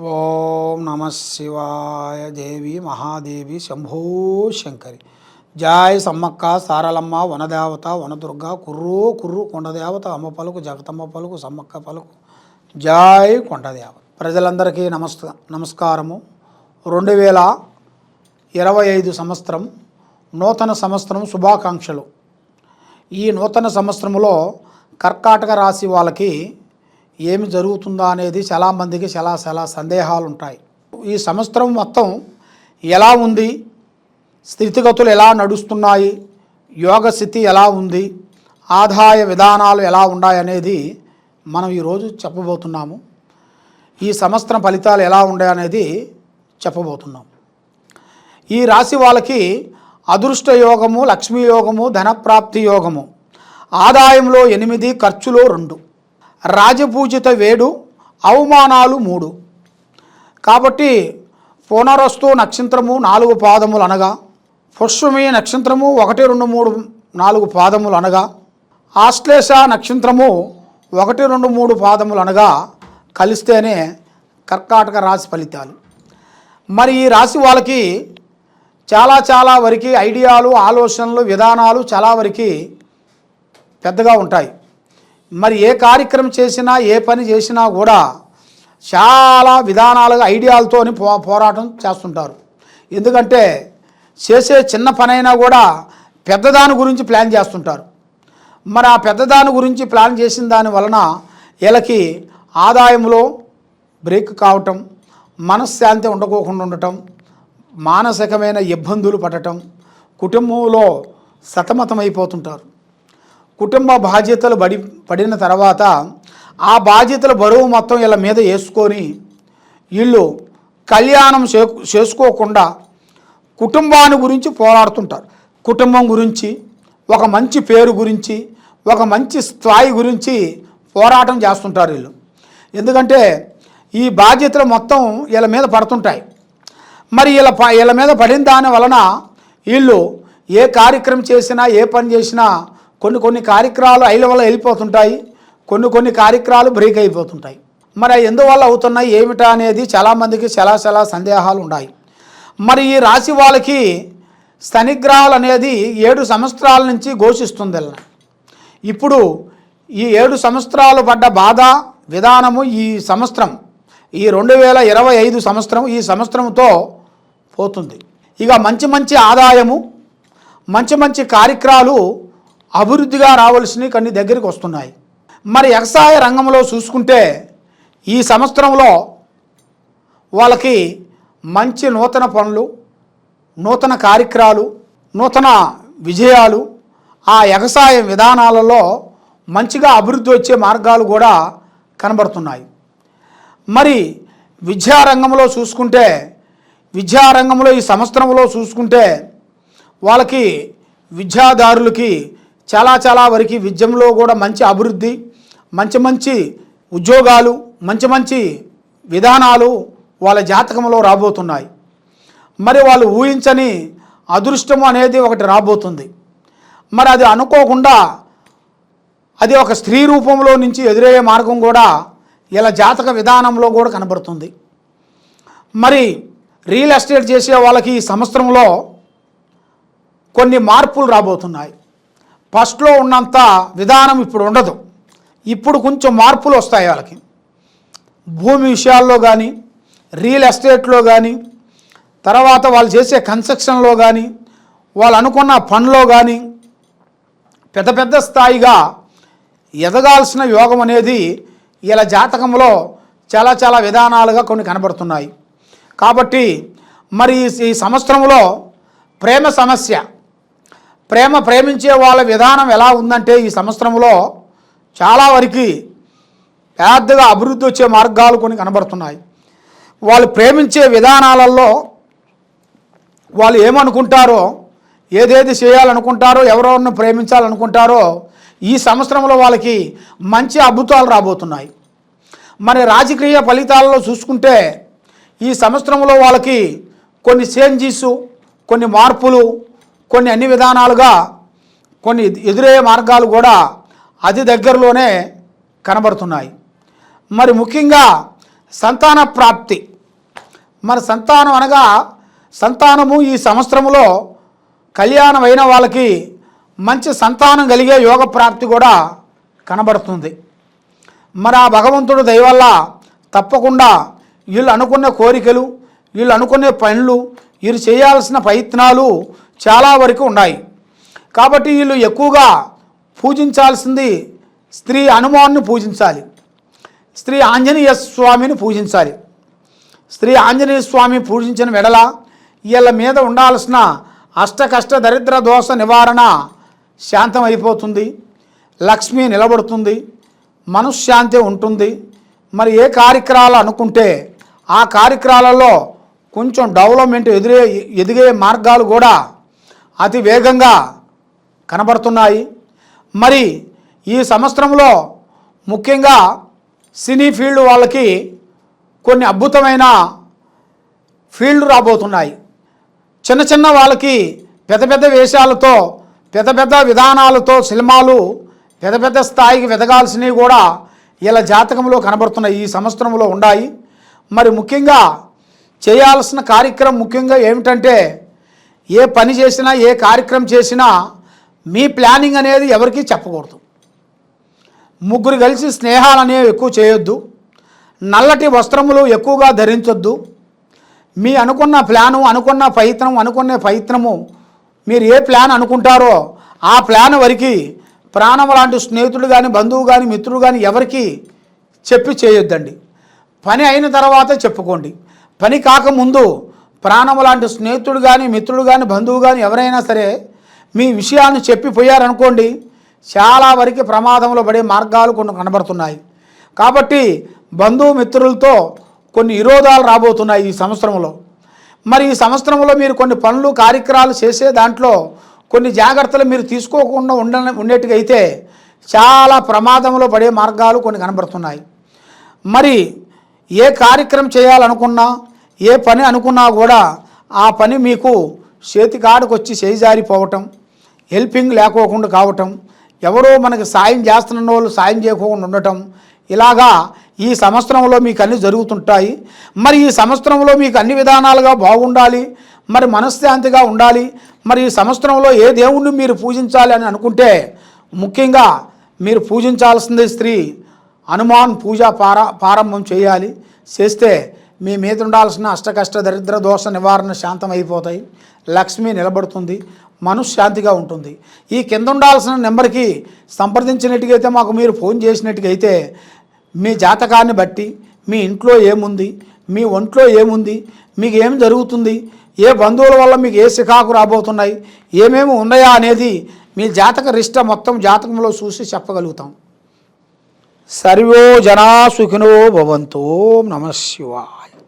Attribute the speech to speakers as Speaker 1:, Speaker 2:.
Speaker 1: ఓం నమ శివాయ దేవి మహాదేవి శంభో శంకరి. జాయ్ సమ్మక్క సారలమ్మ వనదేవత వనదుర్గ కుర్రు కుర్రు కొండదేవత అమ్మ పలుకు జగతమ్మ పలుకు సమ్మక్క పలుకు. జాయ్ కొండదేవత ప్రజలందరికీ నమస్క నమస్కారము. రెండు వేల ఇరవై ఐదు సంవత్సరం నూతన సంవత్సరం శుభాకాంక్షలు. ఈ నూతన సంవత్సరంలో కర్కాటక రాశి వాళ్ళకి ఏమి జరుగుతుందా అనేది చాలామందికి చాలా చాలా సందేహాలు ఉంటాయి ఈ సంవత్సరం మొత్తం ఎలా ఉంది? స్థితిగతులు ఎలా నడుస్తున్నాయి? యోగ స్థితి ఎలా ఉంది? ఆదాయ విధానాలు ఎలా ఉన్నాయనేది మనం ఈరోజు చెప్పబోతున్నాము. ఈ సంవత్సరం ఫలితాలు ఎలా ఉన్నాయి అనేది చెప్పబోతున్నాం. ఈ రాశి వాళ్ళకి అదృష్ట యోగము లక్ష్మీ యోగము ధనప్రాప్తి యోగము. ఆదాయంలో ఎనిమిది ఖర్చులో రెండు. రాజపూజిత వేడు అవమానాలు మూడు. కాబట్టి పునరస్తు నక్షత్రము నాలుగు పాదములు అనగా పుష్పమి నక్షత్రము ఒకటి రెండు మూడు నాలుగు పాదములు అనగా ఆశ్లేష నక్షత్రము ఒకటి రెండు మూడు పాదములు అనగా కలిస్తేనే కర్కాటక రాశి ఫలితాలు. మరి ఈ రాశి వాళ్ళకి చాలా చాలా వరకు ఐడియాలు ఆలోచనలు విధానాలు చాలా వరకు పెద్దగా ఉంటాయి. మరి ఏ కార్యక్రమం చేసినా ఏ పని చేసినా కూడా చాలా విధానాలుగా ఐడియాలతోని పో పోరాటం చేస్తుంటారు. ఎందుకంటే చేసే చిన్న పనైనా కూడా పెద్దదాని గురించి ప్లాన్ చేస్తుంటారు. మరి ఆ పెద్దదాని గురించి ప్లాన్ చేసిన దాని వలన వీళ్ళకి ఆదాయంలో బ్రేక్ కావటం మనశ్శాంతి ఉండకోకుండా ఉండటం మానసికమైన ఇబ్బందులు పడటం కుటుంబంలో సతమతమైపోతుంటారు. కుటుంబ బాధ్యతలు పడి పడిన తర్వాత ఆ బాధ్యతల బరువు మొత్తం వీళ్ళ మీద వేసుకొని వీళ్ళు కళ్యాణం చే చేసుకోకుండా కుటుంబాన్ని గురించి పోరాడుతుంటారు. కుటుంబం గురించి ఒక మంచి పేరు గురించి ఒక మంచి స్థాయి గురించి పోరాటం చేస్తుంటారు వీళ్ళు. ఎందుకంటే ఈ బాధ్యతలు మొత్తం వీళ్ళ మీద పడుతుంటాయి. మరి వీళ్ళ ప వీళ్ళ మీద పడిన దాని వలన వీళ్ళు ఏ కార్యక్రమం చేసినా ఏ పని చేసినా కొన్ని కొన్ని కార్యక్రమాలు ఐల వల్ల వెళ్ళిపోతుంటాయి కొన్ని కొన్ని కార్యక్రమాలు బ్రేక్ అయిపోతుంటాయి. మరి ఎందువల్ల అవుతున్నాయి ఏమిటా అనేది చాలామందికి చాలా చాలా సందేహాలు ఉన్నాయి. మరి ఈ రాశి వాళ్ళకి శనిగ్రహాలు అనేది ఏడు సంవత్సరాల నుంచి ఘోషిస్తుంది ఇప్పుడు ఈ ఏడు సంవత్సరాలు పడ్డ బాధ విధానము ఈ సంవత్సరం ఈ రెండు వేల ఇరవై ఐదు సంవత్సరం ఈ సంవత్సరంతో పోతుంది. ఇక మంచి మంచి ఆదాయము మంచి మంచి కార్యక్రమాలు అభివృద్ధిగా రావాల్సినవి కొన్ని దగ్గరికి వస్తున్నాయి. మరి వ్యవసాయ రంగంలో చూసుకుంటే ఈ సంవత్సరంలో వాళ్ళకి మంచి నూతన పనులు నూతన కార్యక్రమాలు నూతన విజయాలు ఆ వ్యవసాయ విధానాలలో మంచిగా అభివృద్ధి వచ్చే మార్గాలు కూడా కనబడుతున్నాయి. మరి విద్యారంగంలో చూసుకుంటే విద్యారంగంలో ఈ సంవత్సరంలో చూసుకుంటే వాళ్ళకి విద్యాదారులకి చాలా చాలా వరకు విద్యంలో కూడా మంచి అభివృద్ధి మంచి మంచి ఉద్యోగాలు మంచి మంచి విధానాలు వాళ్ళ జాతకంలో రాబోతున్నాయి. మరి వాళ్ళు ఊహించని అదృష్టం అనేది ఒకటి రాబోతుంది. మరి అది అనుకోకుండా అది ఒక స్త్రీ రూపంలో నుంచి ఎదురయ్యే మార్గం కూడా ఇలా జాతక విధానంలో కూడా కనబడుతుంది. మరి రియల్ ఎస్టేట్ చేసే వాళ్ళకి ఈ సంవత్సరంలో కొన్ని మార్పులు రాబోతున్నాయి. ఫస్ట్లో ఉన్నంత విధానం ఇప్పుడు ఉండదు. ఇప్పుడు కొంచెం మార్పులు వస్తాయి వాళ్ళకి. భూమి విషయాల్లో కానీ రియల్ ఎస్టేట్లో కానీ తర్వాత వాళ్ళు చేసే కన్స్ట్రక్షన్లో కానీ వాళ్ళు అనుకున్న పనిలో కానీ పెద్ద పెద్ద స్థాయిగా ఎదగాల్సిన యోగం అనేది ఇలా జాతకంలో చాలా చాలా విధానాలుగా కొన్ని కనబడుతున్నాయి. కాబట్టి మరి ఈ- ఈ సంవత్సరంలో ప్రేమ సమస్య ప్రేమ ప్రేమించే వాళ్ళ విధానం ఎలా ఉందంటే ఈ సంవత్సరంలో చాలా వరకు పెద్దగా అభివృద్ధి వచ్చే మార్గాలు కొన్ని కనబడుతున్నాయి. వాళ్ళు ప్రేమించే విధానాలలో వాళ్ళు ఏమనుకుంటారో ఏదేది చేయాలనుకుంటారో ఎవరెవరిని ప్రేమించాలనుకుంటారో ఈ సంవత్సరంలో వాళ్ళకి మంచి అద్భుతాలు రాబోతున్నాయి. మరి రాజకీయ ఫలితాలలో చూసుకుంటే ఈ సంవత్సరంలో వాళ్ళకి కొన్ని చేంజెస్ కొన్ని మార్పులు కొన్ని అన్ని విధానాలుగా కొన్ని ఎదురయ్యే మార్గాలు కూడా అతి దగ్గరలోనే కనబడుతున్నాయి. మరి ముఖ్యంగా సంతాన ప్రాప్తి. మరి సంతానం అనగా సంతానము ఈ సంవత్సరంలో కళ్యాణం అయిన వాళ్ళకి మంచి సంతానం కలిగే యోగ ప్రాప్తి కూడా కనబడుతుంది. మరి ఆ భగవంతుడు దయవల్ల తప్పకుండా వీళ్ళు అనుకున్న కోరికలు వీళ్ళు అనుకునే పనులు వీళ్ళు చేయాల్సిన ప్రయత్నాలు చాలా వరకు ఉన్నాయి. కాబట్టి వీళ్ళు ఎక్కువగా పూజించాల్సింది స్త్రీ హనుమాన్ని పూజించాలి. స్త్రీ ఆంజనేయ స్వామిని పూజించాలి. స్త్రీ ఆంజనేయ స్వామి పూజించిన వెడల వీళ్ళ మీద ఉండాల్సిన అష్టకష్ట దరిద్ర దోష నివారణ శాంతం అయిపోతుంది లక్ష్మి నిలబడుతుంది. మనశ్శాంతి ఉంటుంది. మరి ఏ కార్యక్రమాలు అనుకుంటే ఆ కార్యక్రమాలలో కొంచెం డెవలప్మెంట్ ఎదురే ఎదిగే మార్గాలు కూడా అతి వేగంగా కనబడుతున్నాయి. మరి ఈ సంవత్సరంలో ముఖ్యంగా సినీ ఫీల్డ్ వాళ్ళకి కొన్ని అద్భుతమైన ఫీల్డ్ రాబోతున్నాయి. చిన్న చిన్న వాళ్ళకి పెద్ద పెద్ద వేషాలతో పెద్ద పెద్ద విధానాలతో సినిమాలు పెద్ద పెద్ద స్థాయికి వెదగాల్సినవి కూడా ఇలా జాతకంలో కనబడుతున్నాయి ఈ సంవత్సరంలో ఉన్నాయి. మరి ముఖ్యంగా చేయాల్సిన కార్యక్రమం ముఖ్యంగా ఏమిటంటే ఏ పని చేసినా ఏ కార్యక్రమం చేసినా మీ ప్లానింగ్ అనేది ఎవరికీ చెప్పకూడదు. ముగ్గురు కలిసి స్నేహాలు అనేవి ఎక్కువ చేయొద్దు. నల్లటి వస్త్రములు ఎక్కువగా ధరించొద్దు. మీ అనుకున్న ప్లాను అనుకున్న ప్రయత్నం అనుకునే ప్రయత్నము మీరు ఏ ప్లాన్ అనుకుంటారో ఆ ప్లాన్ వరకు ప్రాణం లాంటి స్నేహితుడు కానీ బంధువు కానీ మిత్రుడు కానీ ఎవరికి చెప్పి చేయొద్దండి. పని అయిన తర్వాతే చెప్పుకోండి. పని కాకముందు ప్రాణం లాంటి స్నేహితుడు కానీ మిత్రుడు కానీ బంధువు కానీ ఎవరైనా సరే మీ విషయాన్ని చెప్పిపోయారనుకోండి చాలా వరకు ప్రమాదంలో పడే మార్గాలు కొన్ని కనబడుతున్నాయి. కాబట్టి బంధువు మిత్రులతో కొన్ని విరోధాలు రాబోతున్నాయి ఈ సంవత్సరంలో. మరి ఈ సంవత్సరంలో మీరు కొన్ని పనులు కార్యక్రమాలు చేసే దాంట్లో కొన్ని జాగ్రత్తలు మీరు తీసుకోకుండా ఉండ ఉండేట్టుగా అయితే చాలా ప్రమాదంలో పడే మార్గాలు కొన్ని కనబడుతున్నాయి. మరి ఏ కార్యక్రమం చేయాలనుకున్నా ఏ పని అనుకున్నా కూడా ఆ పని మీకు చేతి కాడుకు వచ్చి చేజారిపోవటం హెల్పింగ్ లేకోకుండా కావటం ఎవరో మనకి సాయం చేస్తున్న వాళ్ళు సాయం చేయకుండా ఉండటం ఇలాగా ఈ సంవత్సరంలో మీకు అన్ని జరుగుతుంటాయి. మరి ఈ సంవత్సరంలో మీకు అన్ని విధానాలుగా బాగుండాలి మరి మనశ్శాంతిగా ఉండాలి మరి ఈ సంవత్సరంలో ఏ దేవుణ్ణి మీరు పూజించాలి అని అనుకుంటే ముఖ్యంగా మీరు పూజించాల్సింది స్త్రీ హనుమాన్ పూజ పారా ప్రారంభం చేయాలి. చేస్తే మీ మీద ఉండాల్సిన అష్టకష్ట దరిద్ర దోష నివారణ శాంతం అయిపోతాయి. లక్ష్మి నిలబడుతుంది. మనశ్శాంతిగా ఉంటుంది. ఈ కింద ఉండాల్సిన నెంబర్కి సంప్రదించినట్టుగైతే మాకు మీరు ఫోన్ చేసినట్టుగైతే మీ జాతకాన్ని బట్టి మీ ఇంట్లో ఏముంది మీ ఒంట్లో ఏముంది మీకు ఏం జరుగుతుంది ఏ బంధువుల వల్ల మీకు ఏ శిఖాకు రాబోతున్నాయి ఏమేమి ఉన్నాయా అనేది మీ జాతక రిష్ట మొత్తం జాతకంలో చూసి చెప్పగలుగుతాం. సర్వో జనా సుఖినో భవంతో నమ